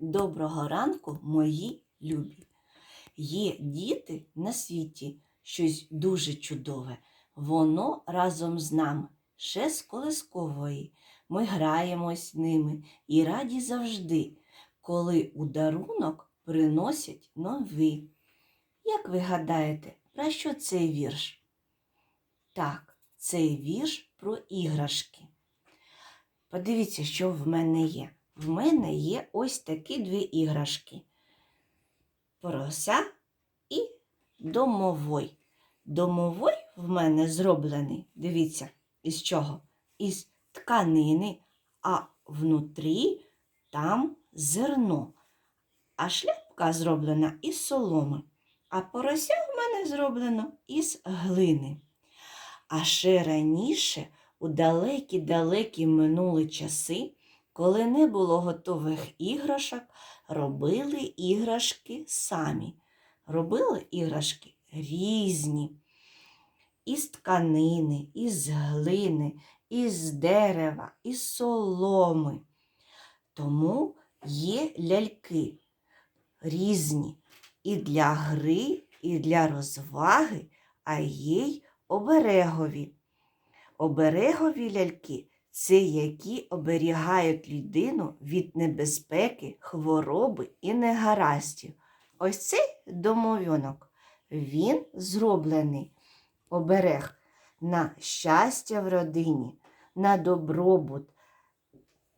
Доброго ранку, мої любі. Є діти на світі щось дуже чудове. Воно разом з нами, ще з колискової. Ми граємось ними і раді завжди, коли у дарунок приносять нові. Як ви гадаєте, про що цей вірш? Так, цей вірш про іграшки. Подивіться, що в мене є. В мене є ось такі дві іграшки. Порося і домовой. Домовой в мене зроблений, дивіться, із чого? Із тканини, а внутрі там зерно. А шляпка зроблена із соломи. А порося в мене зроблено із глини. А ще раніше, у далекі-далекі минулі часи, коли не було готових іграшок, робили іграшки самі. Робили іграшки різні. Із тканини, із глини, із дерева, із соломи. Тому є ляльки різні і для гри, і для розваги, а є й оберегові. Оберегові ляльки це які оберігають людину від небезпеки, хвороби і негараздів. Ось цей домовінок, він зроблений оберег на щастя в родині, на добробут.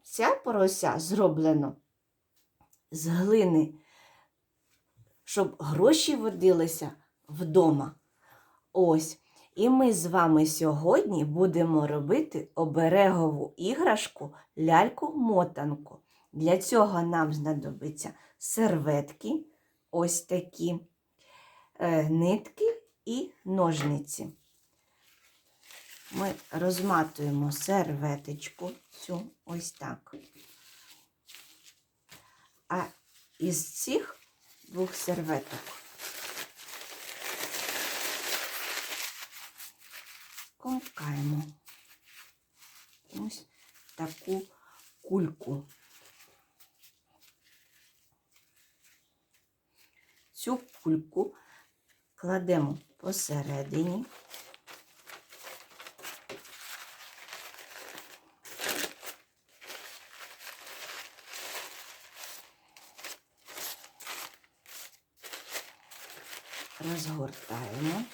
Ця порося зроблена з глини, щоб гроші водилися вдома. Ось. І ми з вами сьогодні будемо робити оберегову іграшку ляльку-мотанку. Для цього нам знадобиться серветки, ось такі, е, нитки і ножниці. Ми розматуємо серветочку цю ось так. А із цих двох серветок комкаємо ось таку кульку. Цю кульку кладемо посередині. Розгортаємо.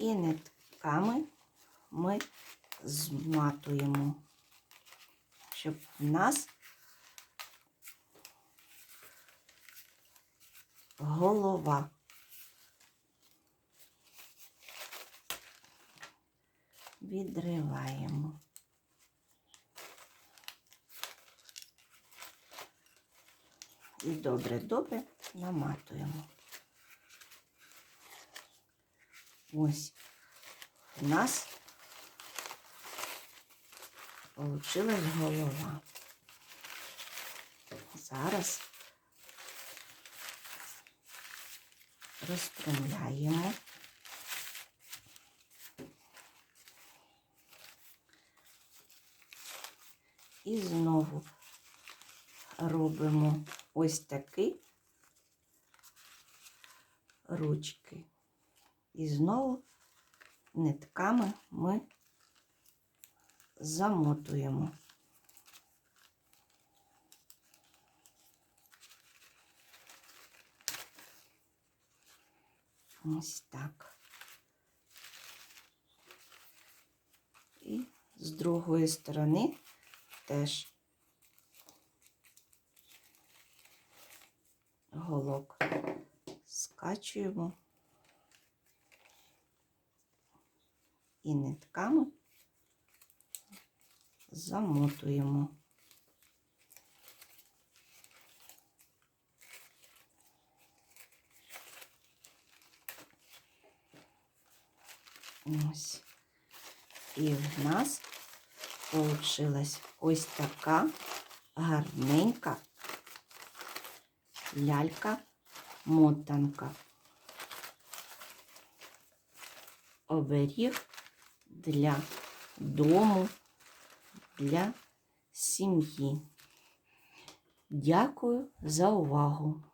І нитками ми зматуємо, щоб в нас голова. Відриваємо. І добре-добре наматуємо. Ось у нас получилась голова. Зараз розпрямляємо. І знову робимо ось такі ручки. І знову нитками ми замотуємо. Ось так. І з другої сторони теж голок скачуємо. І нитками замотуємо. Ось. І в нас получилась ось така гарненька лялька-мотанка. Оберіг для дому, для сім'ї. Дякую за увагу!